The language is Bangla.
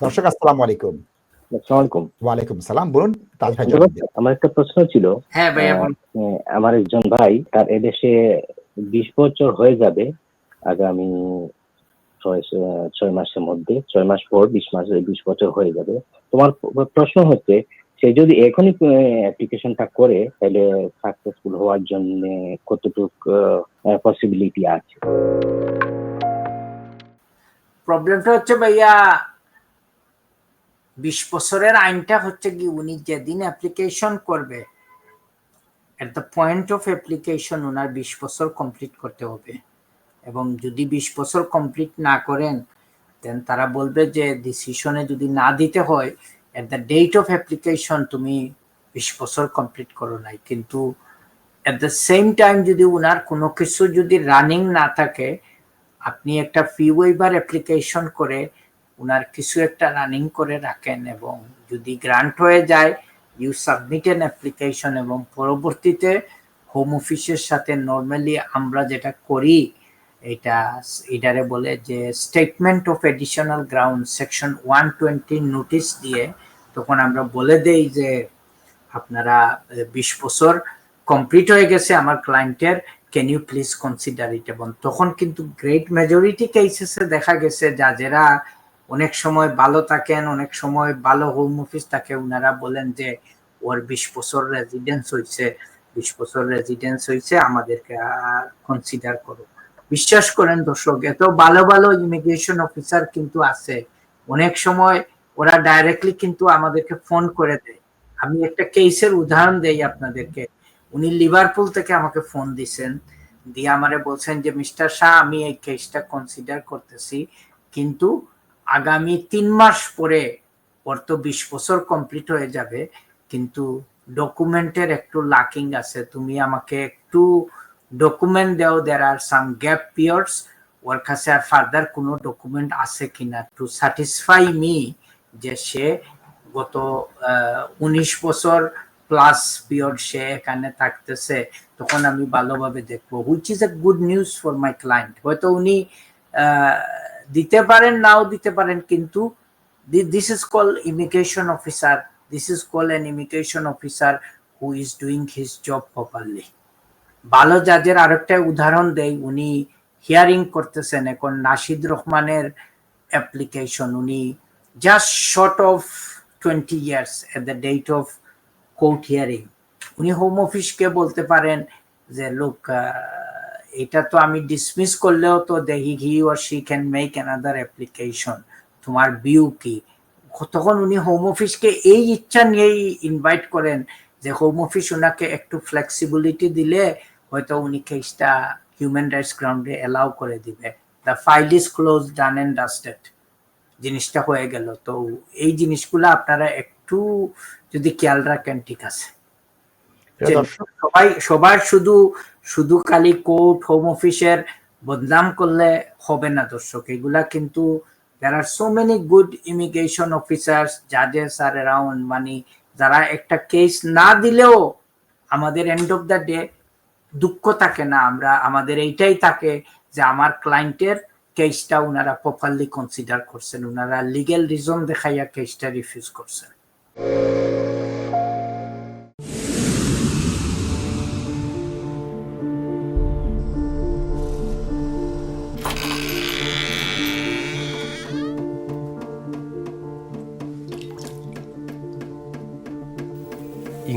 দর্শক আসসালামু আলাইকুম। আসসালামু আলাইকুম। ওয়ালাইকুম সালাম। বলুন তাজ ভাই আমার একটা প্রশ্ন ছিল। হ্যাঁ আহ, আমার একজন ভাই তার এদেশে বিশ বছর হয়ে যাবে আগামী ছয় ছয় মাসের মধ্যে। ছয় মাস পর বিশ মাস বিশ বছর হয়ে যাবে। তোমার প্রশ্ন হচ্ছে সে যদি এখনই অ্যাপ্লিকেশনটা করে তাহলে সাকসেসফুল হওয়ার জন্য কতটুকু পসিবিলিটি আছে? প্রবলেমটা হচ্ছে ভাইয়া বিশ বছরের আইনটা হচ্ছে কি, উনি যেদিন অ্যাপ্লিকেশন করবে at the point of application ওনার বিশ বছর কমপ্লিট করতে হবে। এবং যদি বিশ বছর কমপ্লিট না করেন দেন তারা বলবে যে ডিসিশনে যদি না দিতে হয় at the date of application তুমি বিশ বছর কমপ্লিট করো নাই। কিন্তু এট দ্য সেম টাইম যদি ওনার কোনো কিছু যদি রানিং না থাকে, আপনি একটা ফি ওয়েভার অ্যাপ্লিকেশন করে ওনার কিছু একটা রানিং করে রাখেন এবং যদি গ্রান্ট হয়ে যায় ইউ সাবমিট এন অ্যাপ্লিকেশন এবং পরবর্তীতে হোম অফিসের সাথে নর্মালি আমরা যেটা করি, এটা এটারে বলে যে statement of additional ground section one twenty notice দিয়ে তখন আমরা বলে দেই যে আপনারা বিশ বছর কমপ্লিট হয়ে গেছে আমার ক্লায়েন্টের can you please consider it এবং তখন কিন্তু গ্রেট মেজরিটি কেসেসে দেখা গেছে যা যারা অনেক সময় ভালো থাকেন, অনেক সময় ভালো হোম অফিস থাকে। ওনারা বলেন যে, ওর বিশ বছর রেজিডেন্স হয়েছে বিশ বছর রেজিডেন্স হয়েছে আমাদেরকে কনসিডার করো। বিশ্বাস করেন দর্শক, এত ভালো ভালো ইমিগ্রেশন অফিসার কিন্তু আছে। অনেক সময় ওরা ডাইরেক্টলি কিন্তু আমাদেরকে ফোন করে দেয়। আমি একটা কেসের উদাহরণ দেই আপনাদেরকে। উনি লিভারপুল থেকে আমাকে ফোন দিছেন, দিয়ে আমারে বলছেন যে, মিস্টার শাহ, আমি এই কেসটা কনসিডার করতেছি, কিন্তু আগামী তিন মাস পরে ওর তো বিশ বছর কমপ্লিট হয়ে যাবে, কিন্তু ডকুমেন্টের একটু লাকিং আছে। তুমি আমাকে একটু ডকুমেন্ট দাও দের আর সাম গ্যাপ পিরিয়ডস ওর কাছে আর ফার্দার কোনো ডকুমেন্ট আছে কিনা? টু স্যাটিসফাই মি যে সে গত উনিশ বছর প্লাস পিরিয়ড সে এখানে থাকতেছে, তখন আমি ভালোভাবে দেখব। Which is a good news for my client হয়তো উনি দিতে পারেন, নাও দিতে পারেন, কিন্তু this is call immigration officer this is call an immigration officer who is doing his job properly ভালো জাজের আরেকটা উদাহরণ দেই, উনি হিয়ারিং করতেছেন এখন নাসিদ রহমানের অ্যাপ্লিকেশন উনি just short of twenty years at the date of court hearing উনি হোম অফিসকে বলতে পারেন যে লোক এটা তো আমি ডিসমিস করলেও তো দেখি he or she can make another application তোমার ভিউ কি? তখন উনি হোম অফিসকে এই ইচ্ছা নিয়েই ইনভাইট করেন যে হোম অফিস ওনাকে একটু ফ্লেক্সিবিলিটি দিলে হয়তো উনি কেসটা হিউম্যান রাইটস গ্রাউন্ডে অ্যালাউ করে দিবে। The file is close done and dusted জিনিসটা হয়ে গেল। তো এই জিনিসগুলো আপনারা একটু যদি খেয়াল রাখেন ঠিক আছে। সবাই সবার শুধু শুধু খালি কোর্ট হোম অফিসের বদনাম করলে হবে না দর্শক। এগুলা কিন্তু there are so many good immigration officers জাজেস are around মানে যারা একটা কেস না দিলেও আমাদের এন্ড অফ দ্য ডে দুঃখ থাকে না। আমরা আমাদের এইটাই থাকে যে আমার ক্লায়েন্টের কেসটা ওনারা প্রপারলি কনসিডার করছেন। ওনারা লিগেল রিজন দেখাইয়া কেসটা রিফিউজ করছেন।